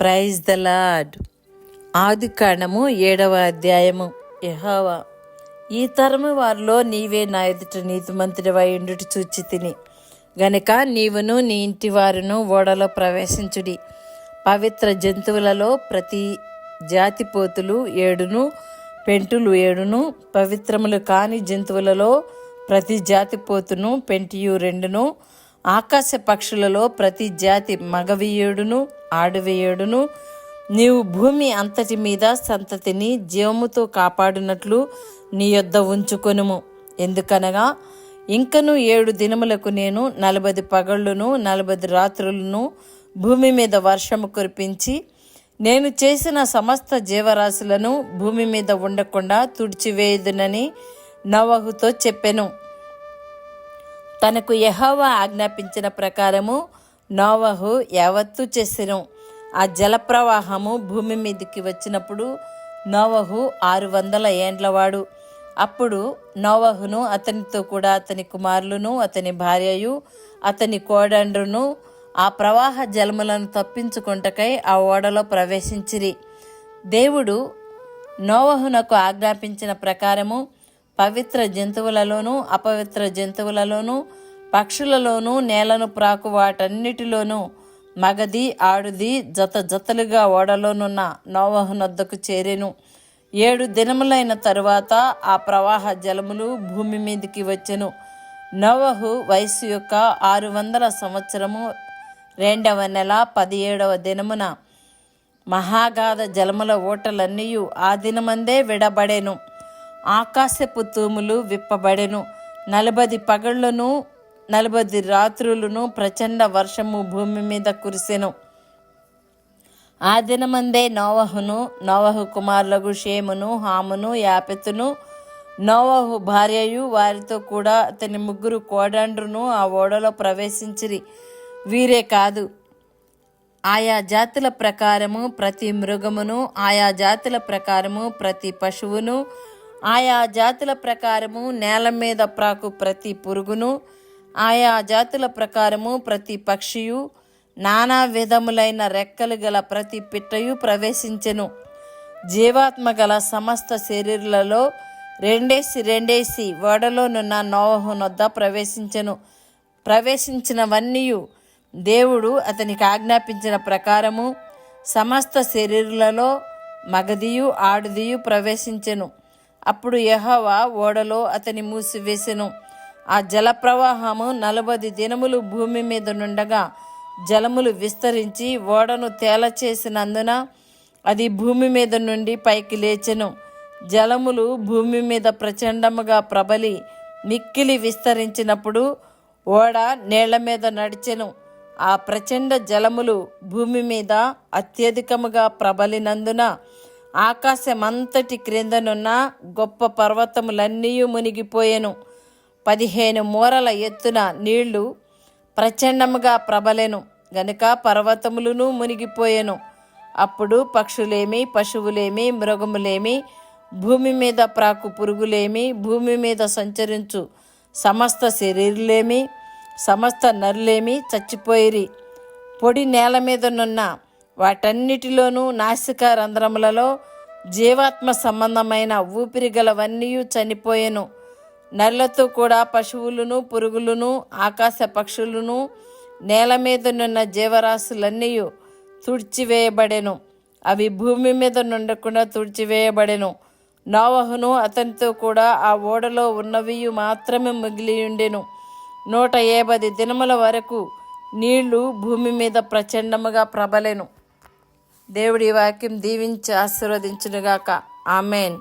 Praise the lord ఆది కాండము ఏడవ అధ్యాయము. యహోవా ఈ తరము వారిలో నీవే నా ఎదుట నీతిమంతుడివై ఉండుట చూచి తిని. గనుక నీవును నీ ఇంటి వారును ఓడలో ప్రవేశించుడి. పవిత్ర జంతువులలో ప్రతి జాతి పోతులు ఏడును పెంటులు ఏడును పవిత్రములు కాని జంతువులలో ప్రతి జాతి పోతును పెంటియు రెండును ఆకాశ పక్షులలో ప్రతి జాతి మగవి ఏడును నీవు భూమి అంతటి మీద సంతతిని జీవముతో కాపాడినట్లు నీ యొద్ద ఉంచుకొనుము. ఎందుకనగా ఇంకను ఏడు దినములకు నేను నలభై పగళ్ళును నలభై రాత్రులను భూమి మీద వర్షము కురిపించి నేను చేసిన సమస్త జీవరాశులను భూమి మీద ఉండకుండా తుడిచివేయదునని నవహుతో చెప్పెను. తనకు యెహోవా ఆజ్ఞాపించిన ప్రకారము నోవహు యావత్తు చేసెను. ఆ జల ప్రవాహము భూమి మీదకి వచ్చినప్పుడు నోవహు ఆరు వందల ఏండ్లవాడు. అప్పుడు నోవహును అతనితో కూడా అతని కుమారులను అతని భార్యయు అతని కోడండ్రును ఆ ప్రవాహ జలములను తప్పించుకుంటకై ఆ ఓడలో ప్రవేశించిరి. దేవుడు నోవహునకు ఆజ్ఞాపించిన ప్రకారము పవిత్ర జంతువులలోనూ అపవిత్ర జంతువులలోనూ పక్షులలోనూ నేలను ప్రాకు వాటన్నిటిలోనూ మగది ఆడుది జత జతలుగా ఓడలోనున్న నోవహునొద్దకు చేరెను. ఏడు దినములైన తరువాత ఆ ప్రవాహ జలములు భూమి మీదకి వచ్చెను. నోవహు వయసు యొక్క ఆరు వందల సంవత్సరము రెండవ నెల పదిహేడవ దినమున మహాగాధ జలముల ఓటలన్నీ ఆ దినమందే విడబడెను. ఆకాశపు తూములు విప్పబడెను. నలభది పగళ్ళను నలభది రాత్రులను ప్రచండ వర్షము భూమి మీద కురిసెను. ఆ దినమందే నోవహును నోవహు కుమారులకు షేమును హామును యాపెతును నోవహు భార్యయు వారితో కూడా అతని ముగ్గురు కోడండ్రును ఆ ఓడలో ప్రవేశించిరి. వీరే కాదు. ఆయా జాతుల ప్రకారము ప్రతి మృగమును ఆయా జాతుల ప్రకారము ప్రతి పశువును ఆయా జాతుల ప్రకారము నేల మీద ప్రాకు ప్రతి పురుగును ఆయా జాతుల ప్రకారము ప్రతి పక్షియు నానా విధములైన రెక్కలు గల ప్రతి పిట్టయు ప్రవేశించెను. జీవాత్మ గల సమస్త శరీరులలో రెండేసి రెండేసి ఓడలోనున్న నోవహునొద్ద ప్రవేశించెను. ప్రవేశించినవన్నీయు దేవుడు అతనికి ఆజ్ఞాపించిన ప్రకారము సమస్త శరీరులలో మగదియు ఆడుదియు ప్రవేశించెను. అప్పుడు యహవా ఓడలో అతని మూసివేసెను. ఆ జల ప్రవాహము నలభై దినములు భూమి మీద నుండగా జలములు విస్తరించి ఓడను తేల చేసినందున అది భూమి మీద నుండి పైకి లేచెను. జలములు భూమి మీద ప్రచండముగా ప్రబలి మిక్కిలి విస్తరించినప్పుడు ఓడ నీళ్ళ మీద నడిచెను. ఆ ప్రచండ జలములు భూమి మీద అత్యధికముగా ప్రబలినందున ఆకాశమంతటి క్రిందనున్న గొప్ప పర్వతములన్నీ మునిగిపోయెను. పదిహేను మూరల ఎత్తున నీళ్ళు ప్రచండముగా ప్రబలెను. గనుక పర్వతములను మునిగిపోయెను. అప్పుడు పక్షులేమి పశువులేమి మృగములేమి భూమి మీద ప్రాకు పురుగులేమి భూమి మీద సంచరించు సమస్త శరీరులేమి సమస్త నరులేమి చచ్చిపోయిరి. పొడి నేల మీదనున్న వాటన్నిటిలోనూ నాసిక రంధ్రములలో జీవాత్మ సంబంధమైన ఊపిరిగలవన్నీ చనిపోయెను. నల్లతో కూడా పశువులను పురుగులను ఆకాశ పక్షులను నేల మీదనున్న జీవరాశులన్నీ తుడిచివేయబడెను. అవి భూమి మీద నుండకుండా తుడిచివేయబడెను. నోవహును అతనితో కూడా ఆ ఓడలో ఉన్నవి మాత్రమే మిగిలి ఉండెను. నూట యాభై దినముల వరకు నీళ్ళు భూమి మీద ప్రచండముగా ప్రబలెను. దేవుడి వాక్యం దీవించి ఆశీర్వదించునుగాక. ఆమెన్.